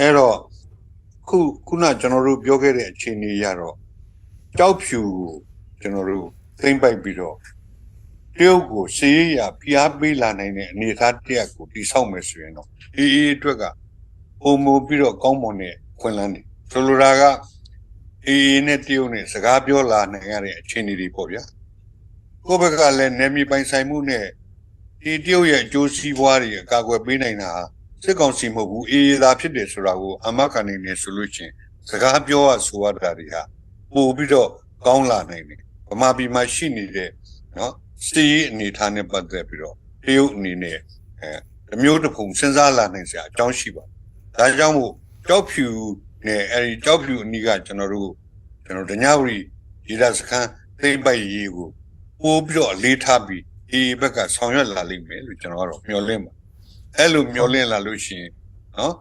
အဲ့တော့ခုခုနကျွန်တော်တို့ပြောခဲ့တဲ့အခြေအနေရတော့ကြောက်ဖြူကိုကျွန်တော်တို့သိမ့်ပိုက်ပြီးတော့တရုတ်ကိုစီးရဖိအားပေးလာနိုင်တဲ့အနေအထားတစ်ရပ်ကိုတိဆောက်မယ်ဆိုရင်တော့အေးအေးအတွက်ကပုံမူပြီးတော့ကောင်းမွန်တဲ့ခွင့်လန်းနေဆိုလိုတာကအေးအေးနဲ့တရုတ်နဲ့စကားပြောလာနိုင်ရတဲ့အခြေအနေတွေပေါ့ဗျာကိုယ့်ဘက်ကလည်းနယ်မြေပိုင်ဆိုင်မှုနဲ့ဒီတရုတ်ရဲ့အကျိုးစီးပွားတွေအကာအကွယ်ပေးနိုင်တာဟာ စစ်ကောင်စီမဟုတ်ဘူးအေးအေးသာဖြစ်တယ်ဆိုတာကိုအမခံနေနေဆိုလို့ချင်းစကားပြောရဆိုရတာတွေဟာပို့ပြီးတော့ကောင်းလာနိုင်တယ်ဗမာပြည်မှာရှိနေတဲ့နော်စီးအနေထားနဲ့ပတ်သက်ပြီးတော့တရုတ်အနေနဲ့အဲတစ်မျိုးတစ်ပုံစဉ်းစားလာနိုင်စရာအကြောင်းရှိပါတယ်ဒါကြောင့်မို့ကြောက်ဖြူနဲ့အဲဒီကြောက်ဖြူအနီးကကျွန်တော်တို့ကျွန်တော်ဒညဝရီရေဒါစခန်းသိမ့်ပိုက်ရေးကိုပို့ပြီးတော့အလေးထားပြီးဒီဘက်ကဆောင်ရွက်လာလိမ့်မယ်လို့ကျွန်တော်ကတော့မျှော်လင့်ပါ အဲ့လိုမျောလင့်လာလို့ရှိရင်နော်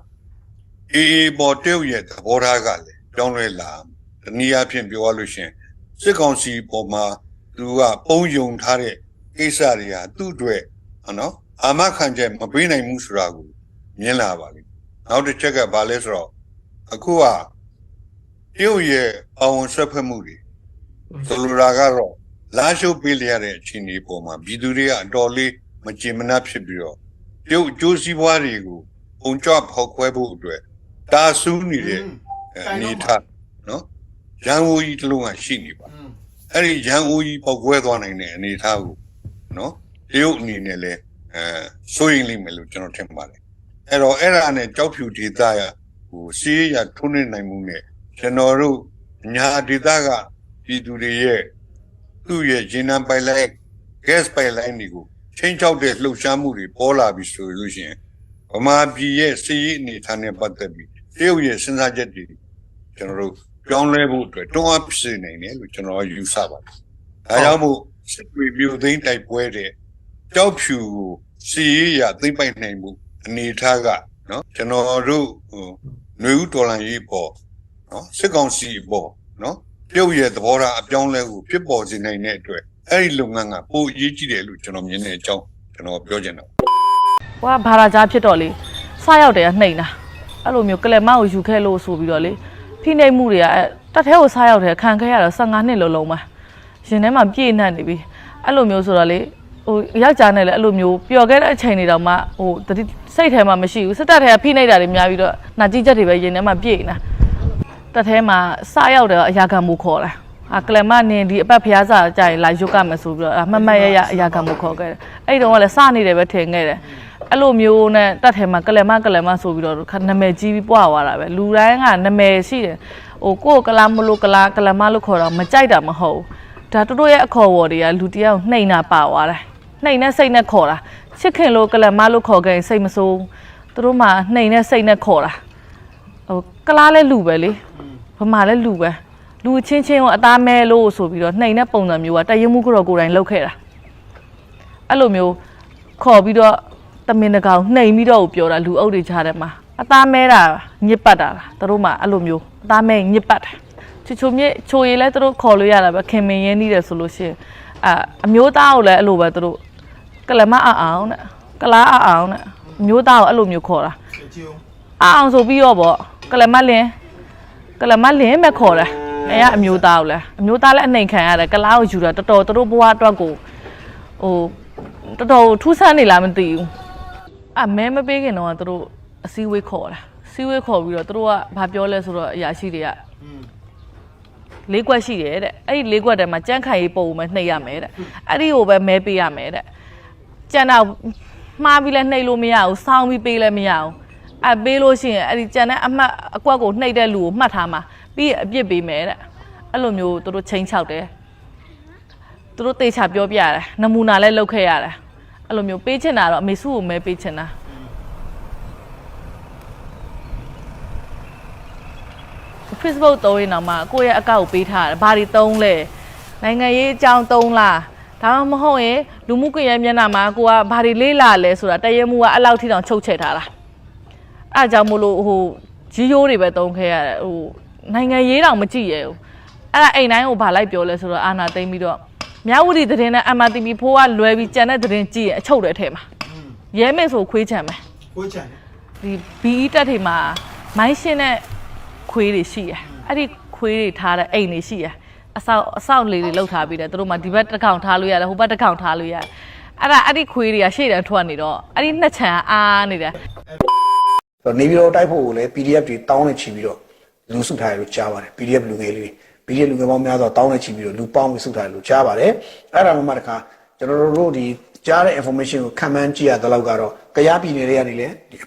အေးအေးပေါ်တုတ်ရဲ့သဘောထားကလည်းပြောင်းလဲလာတနည်းအားဖြင့်ပြောရလို့ရှိရင်စစ်ကောင်စီပေါ်မှာသူကပုံယုံထားတဲ့ကိစ္စတွေဟာသူ့အတွက်နော်အာမခံချက်မပေးနိုင်ဘူးဆိုတာကိုမြင်လာပါလိမ့်နောက်တစ်ချက်ကဘာလဲဆိုတော့အခုကတရုတ်ရဲ့အဝန်ဆက်ဖက်မှုတွေဆိုလိုတာကတော့လာရှုပ်ပေးလျရတဲ့အခြေအနေပေါ်မှာပြည်သူတွေကအတော်လေးမကြင်မနှက်ဖြစ်ပြီးတော့ ပြုတ်အကျိုးစီးပွားတွေကိုပုံကြဖောက်ခွဲဖို့အတွက်တာဆူးနေတဲ့အဲအနေထားနော်ရန်ဝူကြီးတစ်လုံးကရှိနေပါအဲ့ဒီရန်ဝူကြီးပောက်ကွဲသွားနိုင်တဲ့အနေထားကိုနော်တရုတ်အနေနဲ့လည်းအဲစိုးရင်လိမ့်မယ်လို့ကျွန်တော်ထင်ပါတယ်အဲ့တော့အဲ့ဒါနဲ့ကြောက်ဖြူဒေသရဟိုစီးရထုံးနေနိုင်မှုနဲ့ကျွန်တော်တို့ညာဒေသကပြည်သူတွေရဲ့သူ့ရဲ့ဂျင်းနံပိုင်လိုက် gas pipeline တွေကို ချင်းချောက်တဲ့လှုပ်ရှားမှုတွေပေါ်လာပြီဆိုလို့ရှိရင်ဗမာပြည်ရဲ့စီးရေးအနေအထားနဲ့ပတ်သက်ပြီးတရုတ်ရဲ့စဉ်းစားချက်တွေကျွန်တော်တို့ပြောင်းလဲဖို့အတွက်တွန်းအားဖြစ်စေနိုင်တယ်လို့ကျွန်တော်ယူဆပါတယ်။ဒါကြောင့်မို့စစ်တွေမြို့သိမ်းတိုက်ပွဲတဲ့ကြောက်ဖြူကိုစီးရေးရသိမ့်ပိုက်နိုင်မှုအနေအထားကနော်ကျွန်တော်တို့ဟိုຫນွေဦးတော်လန်ရေးပေါ်နော်စစ်ကောင်စီပေါ်နော်ပြုတ်ရဲ့သဘောထားအပြောင်းလဲကိုဖြစ်ပေါ်စေနိုင်တဲ့အတွက် အဲ့ဒီလုပ်ငန်းကပိုအရေးကြီးတယ်လို့ကျွန်တော်မြင်တဲ့အကြောင်းကျွန်တော်ပြောချင်တယ်ဟိုကဘာသာကြားဖြစ်တော့လေစရောက်တယ်ကနှိမ်တာအဲ့လိုမျိုးကလမကိုယူခဲ့လို့ဆိုပြီးတော့လေဖိနှိပ်မှုတွေကအဲ့တက်ထဲကိုစရောက်တယ်ခံခဲ့ရတော့15နှစ်လုံးလုံးပါရင်ထဲမှာပြည့်နှက်နေပြီအဲ့လိုမျိုးဆိုတော့လေဟိုယောက်ျားနဲ့လည်းအဲ့လိုမျိုးပျော်ခဲ့တဲ့အချိန်တွေတော့မှဟိုတတိစိတ်ထဲမှာမရှိဘူးစစ်တပ်ထဲကဖိနှိပ်တာတွေများပြီးတော့နာကြည့်ချက်တွေပဲရင်ထဲမှာပြည့်နေတာတက်ထဲမှာစရောက်တယ်အရာခံမှုခေါ်တာ အာကလမနင်ဒီအပတ်ဖျားစာကြရင်လာရွတ်ကမယ်ဆိုပြီးတော့အမှတ်မှတ်ရရအရာခံမှုခေါ်ခဲ့တယ်အဲ့ဒီတော့ကလည်းစနေတယ်ပဲထင်ခဲ့တယ်အဲ့လိုမျိုးနဲ့တတ်ထဲမှာကလမကလမဆိုပြီးတော့ခါနာမည်ကြီးပြီးပွားသွားတာပဲလူတိုင်းကနာမည်ရှိတယ်ဟိုကိုယ့်ကလာမလို့ကလာကလမလို့ခေါ်တော့မကြိုက်တာမဟုတ်ဘူးဒါတို့တို့ရဲ့အခေါ်အဝေါ်တွေကလူတယောက်နှိမ့်တာပါသွားတယ်နှိမ့်နဲ့စိတ်နဲ့ခေါ်တာချစ်ခင်လို့ကလမလို့ခေါ်ခဲ့ရင်စိတ်မဆိုးဘူးသူတို့မှနှိမ့်နဲ့စိတ်နဲ့ခေါ်တာဟိုကလားလဲလူပဲလေဗမာလဲလူပဲ လူချင်းချင်းကိုအသားမဲလို့ဆိုပြီးတော့နှိမ့်တဲ့ပုံစံမျိုးကတရင်မှုကတော့ကိုယ်တိုင်လောက်ခဲ့တာအဲ့လိုမျိုးခေါ်ပြီးတော့တမင်တကောင်နှိမ်ပြီးတော့ပြောတာလူအုပ်တွေချတဲ့မှာအသားမဲတာညစ်ပတ်တာလားသူတို့မှအဲ့လိုမျိုးအသားမဲညစ်ပတ်တယ်ချူချူမြစ်ချိုရည်လဲသူတို့ခေါ်လို့ရတာပဲခင်မင်ရင်းနေတယ်ဆိုလို့ရှိရင်အာအမျိုးသားကိုလည်းအဲ့လိုပဲသူတို့ကလမအအောင်တဲ့ကလားအအောင်တဲ့အမျိုးသားကိုအဲ့လိုမျိုးခေါ်တာအအောင်ဆိုပြီးတော့ဗောကလမလင်းကလမလင်းပဲခေါ်တာ အဲ့ကအမျိုးသားကိုလည်းအမျိုးသားလည်းအနှိမ်ခံရတယ်ကလားကိုယူတာတော်တော်သူတို့ဘဝအတွက်ကိုဟိုတော်တော်ထူးဆန်းနေလားမသိဘူးအမဲမပေးခင်တော့ကသူတို့အစည်းအဝေးခေါ်တာအစည်းအဝေးခေါ်ပြီးတော့သူတို့ကဘာပြောလဲဆိုတော့အရာရှိတွေကလေးကွက်ရှိတယ်တဲ့အဲ့ဒီလေးကွက်ထဲမှာကြန့်ခိုင်ရေးပုံမဲ့နှိပ်ရမယ်တဲ့အဲ့ဒီကိုပဲမဲပေးရမယ်တဲ့ကြံတော့မှားပြီးလဲနှိပ်လို့မရဘူးစောင်းပြီးပေးလဲမရဘူးအပေးလို့ရှိရင်အဲ့ဒီကြံတဲ့အမှတ်အကွက်ကိုနှိပ်တဲ့လူကိုမှတ်ထားမှာ ပြီးရင်အပြစ်ပေးမယ်တဲ့အဲ့လိုမျိုးသူတို့ချိန်ချောက်တယ်သူတို့တေချာပြောပြရတယ်နမူနာလည်းလုပ်ခဲ့ရတယ်အဲ့လိုမျိုးပေးချင်တာတော့အမေစုကိုမဲပေးချင်တာ Facebook သုံးရင်တော့မှကိုယ့်ရဲ့အကောက်ကိုပေးထားတယ်ဘာတွေသုံးလဲနိုင်ငံရေးအကြောင်းသုံးလားဒါမှမဟုတ်ရင်လူမှုကွန်ရက်မျက်နှာမှာကိုကဘာတွေလေးလာလဲဆိုတာတရဲမှုကအဲ့လောက်ထိတောင်ချုပ်ချယ်ထားတာအဲ့ဒါကြောင့်မို့လို့ဟိုဂျီယိုးတွေပဲသုံးခဲ့ရတယ်ဟို နိုင်ငံရေးတောင်မကြည့်ရဘူးအဲ့ဒါအိမ်တိုင်းကိုဘာလိုက်ပြောလဲဆိုတော့အာနာသိမ့်ပြီးတော့မြဝတီသတင်းနဲ့ MRTV ဖိုးကလွယ်ပြီးကြံတဲ့သတင်းကြည့်ရင်အချုပ်တွေထဲမှာရဲမေဆိုခွေးချံမယ်ကိုချန်ဒီ BE တက်တွေမှာမိုင်းရှင်းတဲ့ခွေးတွေရှိရအဲ့ဒီခွေးတွေထားတဲ့အိမ်တွေရှိရအဆောက်အဆောက်လေးတွေလောက်ထားပြီးတယ်သူတို့မှဒီဘက်တစ်ကောင်ထားလို့ရတယ်ဟိုဘက်တစ်ကောင်ထားလို့ရတယ်အဲ့ဒါအဲ့ဒီခွေးတွေကရှေ့တန်းထွက်နေတော့အဲ့ဒီနှစ်ချံအားနေတယ်ဆိုတော့နေပြီးတော့တိုက်ဖို့ကိုလည်း PDF တွေတောင်းနေချီပြီးတော့ လူစုထားရလို့ကြားပါတယ် PDF လူငယ်လေးတွေ PDF လူငယ်ပေါင်းများစွာတောင်းနေချီပြီးတော့လူပေါင်းပြီးစုထားရလို့ကြားပါတယ်အဲ့ဒါမှမှတခါကျွန်တော်တို့ဒီကြားတဲ့ information ကိုခံမှန်းကြည့်ရတဲ့လောက်ကတော့ကြားပြည်နယ်တွေကနေလည်းဒီ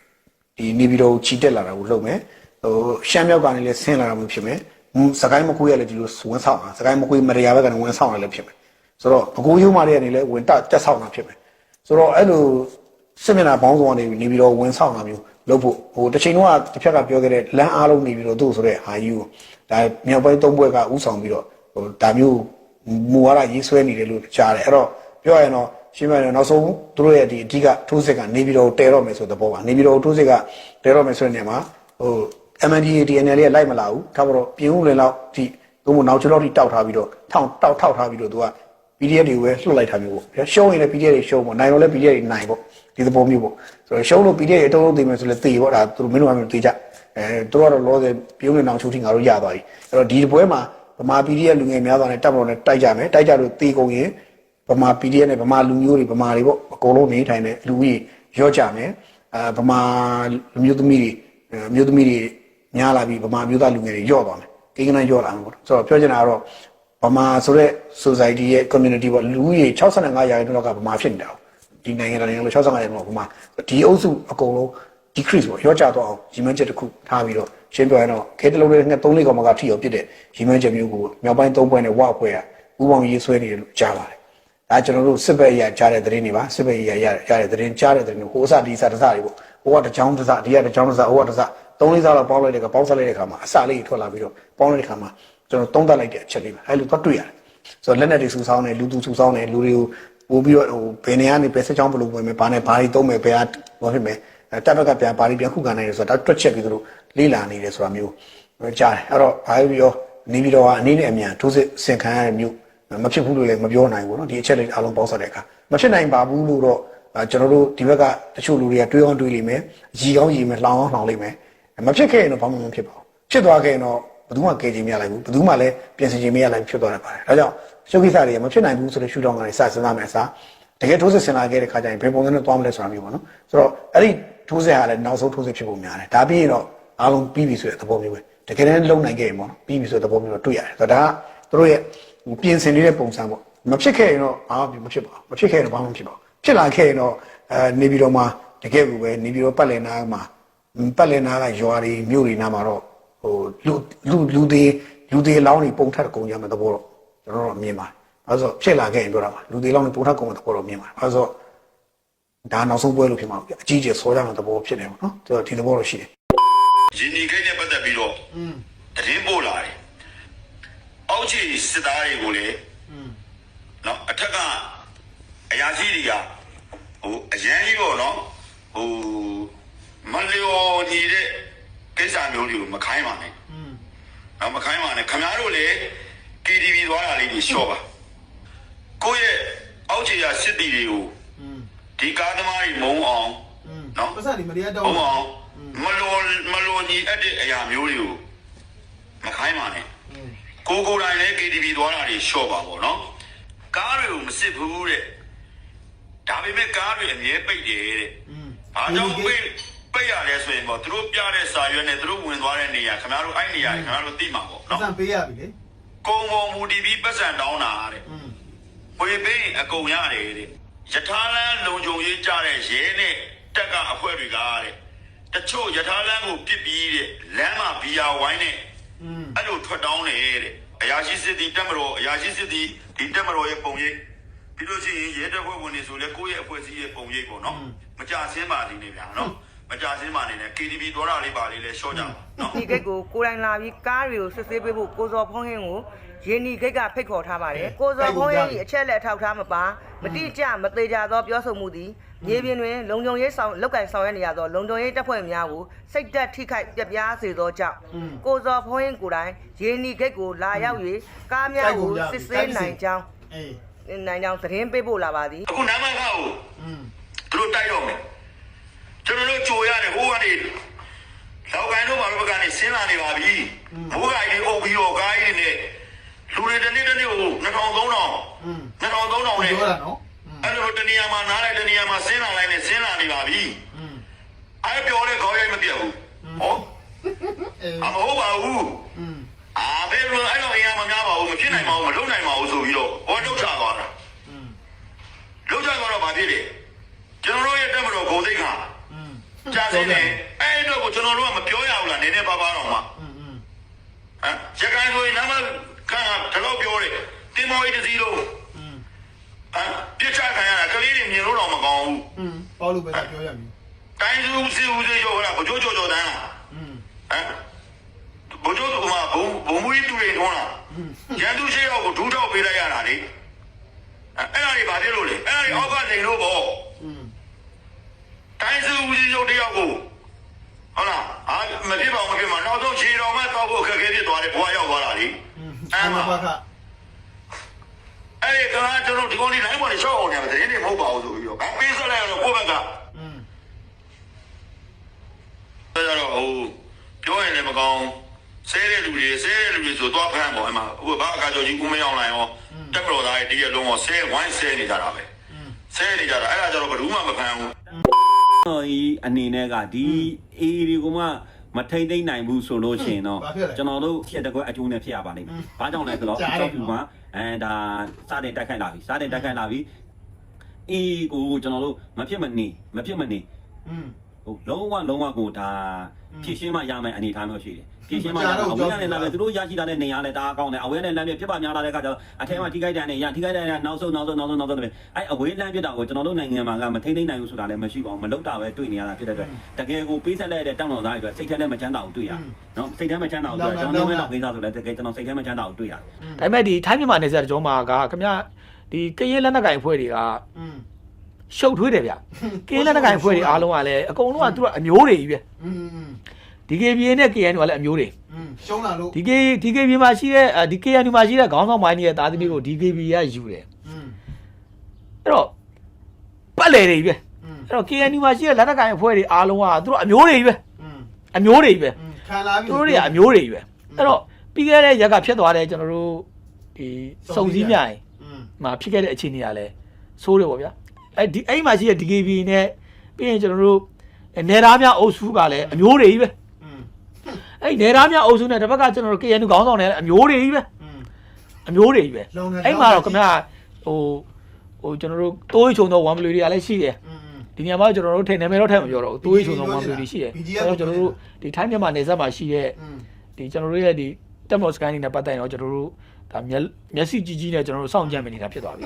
ဒီနေပြီးတော့ချီတက်လာတာကိုလုပ်မယ်ဟိုရှမ်းမြောက်ကနေလည်းဆင်းလာတာမျိုးဖြစ်မယ်ဟွန်းစကိုင်းမကွေးရလည်းဒီလိုဝင်ဆောင်တာစကိုင်းမကွေးမရယာဘက်ကနေဝင်ဆောင်ရလည်းဖြစ်မယ်ဆိုတော့ဘကိုးရုံးမာတွေကနေလည်းဝင်တက်တက်ဆောင်တာဖြစ်မယ်ဆိုတော့အဲ့လိုစစ်မျက်နှာဘောင်းဆောင်ကနေနေပြီးတော့ဝင်ဆောင်တာမျိုး လုပ်ဖို့ဟိုတစ်ချိန်လုံးကတစ်ဖက်ကပြောခဲ့တဲ့လမ်းအားလုံးနေပြီးတော့သူ့ဆိုတဲ့ဟာယူဒါမြောက်ပိုင်းသုံးဘွဲကဥဆောင်ပြီးတော့ဟိုဒါမျိုးမူဝါဒရေးဆွဲနေတယ်လို့ကြားတယ်အဲ့တော့ပြောရရင်တော့ရှင်းပြရင်နောက်ဆုံးသူတို့ရဲ့ဒီအဓိကထိုးစစ်ကနေပြီးတော့တဲတော့မယ်ဆိုတဲ့ဘောပါနေပြီးတော့ထိုးစစ်ကတဲတော့မယ်ဆိုတဲ့နေရာမှာဟို MNDA DNL လေးလိုက်မလာဘူးထားတော့ပြင်းဦးလင်လောက်ဒီသူ့မနောက်ချလောက်ထိတောက်ထားပြီးတော့ထောင်တောက်ထောက်ထားပြီးတော့သူက PDF တွေပဲလှုပ်လိုက်တာမျိုးပေါ့ဗျာရှုံးရင်လည်း PDF တွေရှုံးပေါ့နိုင်တော့လည်း PDF တွေနိုင်ပေါ့ ဒီသဘောမျိုးပေါ့ဆိုတော့ရှုံးလို့ PDF တွေအတုံးလုံးသိမယ်ဆိုလည်းသိပေါ့ဒါသူတို့မင်းတို့ကမျိုးသိကြအဲသူတို့ကတော့လောဆယ်ပြုံးနေအောင်ချိုးထိငါတို့ရသွားပြီအဲ့တော့ဒီပွဲမှာဗမာ PDF လူငယ်များစွာနဲ့တပ်မတော်နဲ့တိုက်ကြမယ်တိုက်ကြလို့ตีကုန်ရင်ဗမာ PDF နဲ့ဗမာလူမျိုးတွေဗမာတွေပေါ့အကုန်လုံးနေထိုင်တဲ့လူကြီးရော့ကြမယ်အဲဗမာလူမျိုးသမီးတွေအဲမျိုးသမီးတွေများလာပြီးဗမာမျိုးသားလူငယ်တွေရော့သွားမယ်ကိန်းကနန်းရော့လာမှာပေါ့ဆိုတော့ပြောချင်တာကတော့ဗမာဆိုတဲ့ society ရဲ့ community ပေါ့လူကြီး65ရာခိုင်နှုန်းလောက်ကဗမာဖြစ်နေတာပေါ့ ဒီနိုင်ငံတော်နိုင်ငံလို့65ရာခိုင်နှုန်းကဗမာဒီအုပ်စုအကုန်လုံး decrease ပေါ့ရော့ကျသွားအောင်ရည်မှန်းချက်တစ်ခုထားပြီးတော့ရှင်းပြရတော့ခဲတလုံးလေးငှက်3လေးကောင်မကထိအောင်ပြစ်တဲ့ရည်မှန်းချက်မျိုးကိုမြောက်ပိုင်း3ပွဲနဲ့ဝအဖွဲကဥပောင်ရေးဆွဲနေတယ်လို့ကြားပါတယ်ဒါကျွန်တော်တို့စစ်ဘက်အရာကြားတဲ့သတင်းတွေပါစစ်ဘက်အရာရရတဲ့သတင်းကြားတဲ့သတင်းတွေဟိုအစဒီအစတစတွေပေါ့ဟိုကတစ်ချောင်းတစဒီကတစ်ချောင်းတစဟိုကတစ်စသုံးလေးစားတော့ပေါင်းလိုက်တဲ့ကပေါင်းစားလိုက်တဲ့ခါမှာအစလေးထွက်လာပြီးတော့ပေါင်းလိုက်တဲ့ခါမှာကျွန်တော်သုံးသပ်လိုက်တဲ့အချက်လေးပဲအဲလိုတော့တွေ့ရတယ်ဆိုတော့လက်နက်တွေစုဆောင်းတယ်လူသူစုဆောင်းတယ်လူတွေကို ပို့ပြီးတော့ဟိုဘယ်နေရာနေပဲဆက်ချောင်းဘလို့ဝင်မယ်ဘာနဲ့ဘာတွေသုံးမယ်ဘယ်ဟာဘာဖြစ်မယ်အဲတပ်ဘက်ကပြန်ဘာတွေပြန်ခုခံနိုင်တယ်ဆိုတာဒါတွက်ချက်ပြီးသူတို့လေးလာနေတယ်ဆိုတာမျိုးကြားတယ်အဲ့တော့ဘာပဲပြောနေပြီးတော့အနေနဲ့အမြန်ထိုးစစ်ဆင်ခံရတဲ့မျိုး မဖြစ်ဘူးလို့လည်းမပြောနိုင်ဘူးเนาะဒီအချက်လေးအားလုံးပေါင်းစပ်တဲ့အခါမဖြစ်နိုင်ပါဘူးလို့တော့အာကျွန်တော်တို့ဒီဘက်ကတချို့လူတွေကတွေးအောင်တွေးလိမ့်မယ်ရီကောင်းရီမယ်လှောင်အောင်လှောင်လိမ့်မယ်မဖြစ်ခဲ့ရင်တော့ဘာမှမဖြစ်ပါဘူးဖြစ်သွားခဲ့ရင်တော့ ဘယ်သူမှကယ်ချင်မရလိုက်ဘူးဘယ်သူမှလည်းပြင်ဆင်ချင်မရလိုက်ဖြစ်သွားတတ်ပါတယ်ဒါကြောင့်ရှုပ်ကိစ္စတွေမဖြစ်နိုင်ဘူးဆိုတဲ့ရှုထောင့်ကနေစစဉ်းစားမယ်အစားတကယ်ထိုးစစ်ဆင်လာခဲ့တဲ့ခါကျရင်ဘယ်ပုံစံနဲ့သွားမလဲဆိုတာမျိုးပေါ့နော်ဆိုတော့အဲ့ဒီထိုးစစ်ဟာလည်းနောက်ဆုံးထိုးစစ်ဖြစ်ဖို့များတယ်ဒါပြီးရင်တော့အားလုံးပြီးပြီဆိုတဲ့သဘောမျိုးပဲတကယ်တမ်းလုံနိုင်ခဲ့ရင်ပေါ့နော်ပြီးပြီဆိုတဲ့သဘောမျိုးတော့တွေ့ရတယ်ဆိုတော့ဒါကသူတို့ရဲ့ပြင်ဆင်နေတဲ့ပုံစံပေါ့မဖြစ်ခဲ့ရင်တော့ဘာမှမဖြစ်ပါဘူးမဖြစ်ခဲ့ရင်တော့ဘာမှမဖြစ်ပါဘူးဖြစ်လာခဲ့ရင်တော့အဲနေပြီးတော့မှတကယ်ကိုပဲနေပြီးတော့ပတ်လည်နာမှာပတ်လည်နာကရွာတွေမြို့တွေနာမှာတော့ ဟိုလူလူလူတွေလူတွေလောင်းတွေပုံထက်ကုန်ကြမယ်သဘောတော့ကျွန်တော်တို့မြင်ပါတယ်အဲဆိုဖြစ်လာခဲ့ရင်ပြောတာပါလူတွေလောင်းတွေပုံထက်ကုန်မယ်သဘောတော့မြင်ပါတယ်အဲဆိုဒါနောက်ဆုံးပွဲလို့ဖြစ်မှာပေါ့အကြီးကျယ်ဆောကြမယ်သဘောဖြစ်တယ်ပေါ့နော်ဆိုတော့ဒီသဘောတော့ရှိတယ်ရင်းဒီခိတ်နဲ့ပတ်သက်ပြီးတော့တရင်ပို့လာတယ်အောက်ခြေစစ်သားတွေကိုလည်းနော်အထက်ကအရာရှိတွေကဟိုအရန်ကြီးပေါ့နော်ဟိုမလျော်ညီတဲ့ ကိစ္စမျိုးတွေကိုမခိုင်းပါနဲ့နော်မခိုင်းပါနဲ့ခင်ဗျားတို့လည်း KTV သွားတာလေးတွေရှော့ပါကိုယ့်ရဲ့အောက်ခြေရစစ်တီတွေကိုဒီကားသမားတွေမုံအောင်နော်ပတ်စံဒီမတရားတောဟုင်းတ်ပါအောင် မလောမလောညီအပ်တဲ့အရာမျိုးတွေကိုမခိုင်းပါနဲ့ကိုကိုယ်တိုင်လည်း KTV သွားတာတွေရှော့ပါပေါ့နော်ကားတွေကိုမစစ်ဘူးတဲ့ဒါပေမဲ့ကားတွေအမြဲပိတ်တယ်တဲ့အားကြောင့်ပိတ် ပိတ်ရတယ်ဆိုရင်ပေါ့သူတို့ပြတဲ့စာရွက်နဲ့သူတို့ဝင်သွားတဲ့နေရာခင်ဗျားတို့အဲ့နေရာခင်ဗျားတို့သိမှာပေါ့ပတ်နော်စံပေးရပြီလေကုံပေါ်မူတည်ပြီးပတ်စံတောင်းတာတဲ့ဝေပေးရင်အကုန်ရတယ်တဲ့ယထာလန်းလုံခြုံရေးကြတဲ့ရဲနဲ့တက်ကအဖွဲတွေကတဲ့တချို့ယထာလန်းကိုပြစ်ပြီးတဲ့လမ်းမှာဘီယာဝိုင်းနဲ့အဲ့လိုထွက်တောင်းတယ်တဲ့အရာရှိစစ်တီတက်မတော်အရာရှိစစ်တီဒီတက်မတော်ရဲ့ပုံရိပ်ပြီးလို့ရှိရင်ရဲတပ်ဖွဲ့ဝင်တွေဆိုလဲကိုယ့်ရဲ့အဖွဲ့အစည်းရဲ့ပုံရိပ်ပေါ့နော်မကြဆင်းပါနေနေဗျာနော် မကြဆင်းပါနေနဲ့ KTV ဒေါ်လာလေးပါလေးလဲရှော့ကြပါနော်ဒီဂိတ်ကိုကိုယ်တိုင်လာပြီးကားတွေကိုစစ်ဆေးပေးဖို့ကိုဇော်ဖုံးဟင်းကိုရင်းဒီဂိတ်ကဖိတ်ခေါ်ထားပါတယ်ကိုဇော်ဖုံးဟင်း၏အချက်လက်အထောက်ထားမပါမတိကျမသေးကြသောပြောဆိုမှုသည်မြေပြင်တွင်လုံခြုံရေးဆောင်လောက်ကင်ဆောင်ရွက်နေရသောလုံခြုံရေးတပ်ဖွဲ့များကိုစိတ်သက်ထိခိုက်ပြပြားစေသောကြောင့်ကိုဇော်ဖုံးဟင်းကိုယ်တိုင်ရင်းဒီဂိတ်ကိုလာရောက်၍ကားများကိုစစ်ဆေးနိုင်ကြောင်းအေးနိုင်ကြောင်းသတင်းပေးပို့လာပါသည်အခုနမ်းမခါကိုသူတို့တိုက်တော့မယ် ကျွန်တော်တို့ကြိုရတယ်ဟိုကနေလောက်ကိုင်းတို့ဘာလို့ဘက်ကနေဆင်းလာနေပါပြီမိုးကကြီးအုပ်ပြီးတော့ကားကြီးတွေနဲ့လူတွေတစ်နေ့တစ်နေ့ကို2000 3000 2000 3000နဲ့ပြောတာနော်အဲ့လိုတနေရာမှာနားလိုက်တနေရာမှာဆင်းလာလိုက်နဲ့ဆင်းလာနေပါပြီအဲ့ပြောတဲ့ခေါင်းရိုက်မပြတ်ဘူးဟောအေးအမဟုတ်ပါဘူးအာဘယ်လိုအဲ့လိုအရာမများပါဘူးမဖြစ်နိုင်ပါဘူးမလုပ်နိုင်ပါဘူးဆိုပြီးတော့ဟောထုတ်ချသွားတာထုတ်ချသွားတော့ဗာဖြစ်တယ်ကျွန်တော်တို့ရဲ့တက်မတော်ဂုံသိက္ခာ ကြာစင်းတယ်အဲ့ဒီတော့ကိုကျွန်တော်တို့ကမပြောရဘူးလားနည်းနည်းပါးပါတော့မှဟမ်ရခိုင်ဆိုရင်နမခါတလို့ပြောတယ်တင်မောကြီးတစ်စီးလုံးဟမ်ပြစ်ချခံရတာကလေးတွေမြင်လို့တော့မကောင်းဘူး อืมပေါ့လို့ပဲပြောရပြီ တိုင်းစုစီဦးစီရောဟလားဘကြိုးကြော်ကြော်တန်းလား อืม ဟမ်ဘကြိုးကမှဘုံဘုံမွေးတူတွေထုံးလားရန်သူရှိရောက်ကိုဒူးတော့ပေးလိုက်ရတာလေအဲ့အဲ့ဒါတွေဘာဖြစ်လို့လဲအဲ့ဒါတွေအောက်ကနေလို့ပေါ့ อืม တိုင်းစုဦးစီးချုပ်တယောက်ကိုဟုတ်လားအာမဖြစ်ပါဘူးမဖြစ်ပါနောက်ဆုံးခြေတော်မှတောက်ဖို့အခက်အခဲဖြစ်သွားတယ်ဘွားရောက်သွားတာလေအမ်ပါခအဲ့ဒီကတော့ကျွန်တော်ဒီကောင်ဒီလိုင်းပေါ်နေရှော့အောင်နေတာတင်းနေမဟုတ်ပါဘူးဆိုပြီးတော့ဘာပေးဆက်လိုက်ရတော့ကိုယ့်ဘက်ကอืมအဲ့တော့ဟိုပြောရင်လည်းမကောင်းဆဲတဲ့လူတွေဆဲတဲ့လူတွေဆိုတော့ဖမ်းပေါ့အဲ့မှာဟိုဘာအကာကျော်ကြီးဦးမရောက်နိုင်ရောတက်ပတော်သားရဲ့တည့်ရလုံးရောဆဲဝိုင်းဆဲနေကြတာပဲဆဲနေကြတာအဲ့ဒါကြတော့ဘယ်သူမှမဖမ်းဘူး တော်ကြီးအနေနဲ့ကဒီအေးဒီကမှမထိမ့်သိမ့်နိုင်ဘူးဆိုလို့ရှိရင်တော့ကျွန်တော်တို့ဖြစ်တဲ့ကွက်အကျိုးနဲ့ဖြစ်ရပါလိမ့်မယ်။ဘာကြောင့်လဲဆိုတော့အကြောက်ပြူမှာအဲဒါစတဲ့တက်ခိုက်လာပြီစတဲ့တက်ခိုက်လာပြီအေးကိုကျွန်တော်တို့မဖြစ်မနေမဖြစ်မနေอืม ဟိုလုံးဝလုံးဝကိုဒါဖြည့်ရှင်းမှရမယ်အနေအထားမျိုးရှိတယ်ဖြည့်ရှင်းမှရမကြမယ်တော့အဘူးဝဲနဲ့လာမယ်သူတို့ရရှိတာတဲ့နေရာနဲ့ဒါအကောင်းတယ်အဝဲနဲ့လမ်းပြဖြစ်ပါများလာတဲ့အခါကျတော့အထဲမှာထိခိုက်တယ်နဲ့ရထိခိုက်တယ်နဲ့နောက်ဆုံးနောက်ဆုံးနောက်ဆုံးနောက်ဆုံးတယ်အဲအဝဲလမ်းပြတာကိုကျွန်တော်တို့နိုင်ငံမှာကမထိမ့်သိမ့်နိုင်ဘူးဆိုတာလည်းမရှိပါဘူးမလုပ်တာပဲတွေ့နေရတာဖြစ်တဲ့အတွက်တကယ်ကိုပေးဆက်လိုက်တဲ့တောင်းတော်သားတွေအတွက်စိတ်ထဲနဲ့မချမ်းသာဘူးတွေ့ရတယ်နော်စိတ်ထဲမချမ်းသာဘူးတွေ့ကျွန်တော်တို့တော့ကိစ္စဆိုလည်းတကယ်ကျွန်တော်စိတ်ထဲမချမ်းသာဘူးတွေ့ရတယ်ဒါပေမဲ့ဒီထိုင်းမြန်မာနယ်စပ်ကြောမှာကခင်ဗျာဒီကရင်လက်နက်ကင်ဖွဲ့တွေကอืม ရှုပ်ထွေးတယ်ဗျကရင်လက်နက်ကင်ဖွဲ့တွေအားလုံးကလည်းအကုန်လုံးကသူကအမျိုးတွေကြီးပဲ อืม ဒီ KBA နဲ့ KN ကလည်းအမျိုးတွေ อืมရှုံးလာလို့ ဒီ K ဒီ KBA မှာရှိတဲ့ဒီ KN မှာရှိတဲ့ခေါင်းဆောင်ပိုင်းတွေရဲ့သားသမီးကိုဒီ KBA ကယူတယ် อืม အဲ့တော့ပတ်လေတွေကြီးပဲ อืม အဲ့တော့ KN မှာရှိတဲ့လက်နက်ကင်အဖွဲ့တွေအားလုံးကသူတို့အမျိုးတွေကြီးပဲ อืม အမျိုးတွေကြီးပဲ อืมခံလာပြီ သူတို့တွေကအမျိုးတွေကြီးပဲအဲ့တော့ပြီးခဲ့တဲ့ရက်ကဖြစ်သွားတဲ့ကျွန်တော်တို့ဒီစုံစည်းမြိုင် อืม မှာဖြစ်ခဲ့တဲ့အခြေအနေကလည်းဆိုးတယ်ပေါ့ဗျာ အဲဒီအဲ့မှာရှိတဲ့ DKB နဲ့ပြီးရင်ကျွန်တော်တို့နေသားများအုပ်စုကလည်းအမျိုးတွေကြီးပဲအဲ့နေသားများအုပ်စုနဲ့တစ်ဘက်ကကျွန်တော်တို့ KNU ခေါင်းဆောင်တွေလည်းအမျိုးတွေကြီးပဲအမျိုးတွေကြီးပဲအဲ့မှာတော့ခင်ဗျာဟိုဟိုကျွန်တော်တို့တိုးချုံတော့1 blue တွေကလည်းရှိတယ်ဒီနေရာမှာကျွန်တော်တို့ထိုင်နေမယ်တော့ထိုင်မပြောတော့ဘူးတိုးချုံတော့1 blue တွေရှိတယ်အဲ့တော့ကျွန်တော်တို့ဒီထိုင်းမြန်မာနယ်စပ်မှာရှိတဲ့ဒီကျွန်တော်တို့ရဲ့ဒီတက်မော့စကိုင်းတွေနဲ့ပတ်သက်ရင်တော့ကျွန်တော်တို့ဒါမျက်မျက်စိကြီးကြီးနဲ့ကျွန်တော်တို့စောင့်ကြံနေနေတာဖြစ်သွားပြီ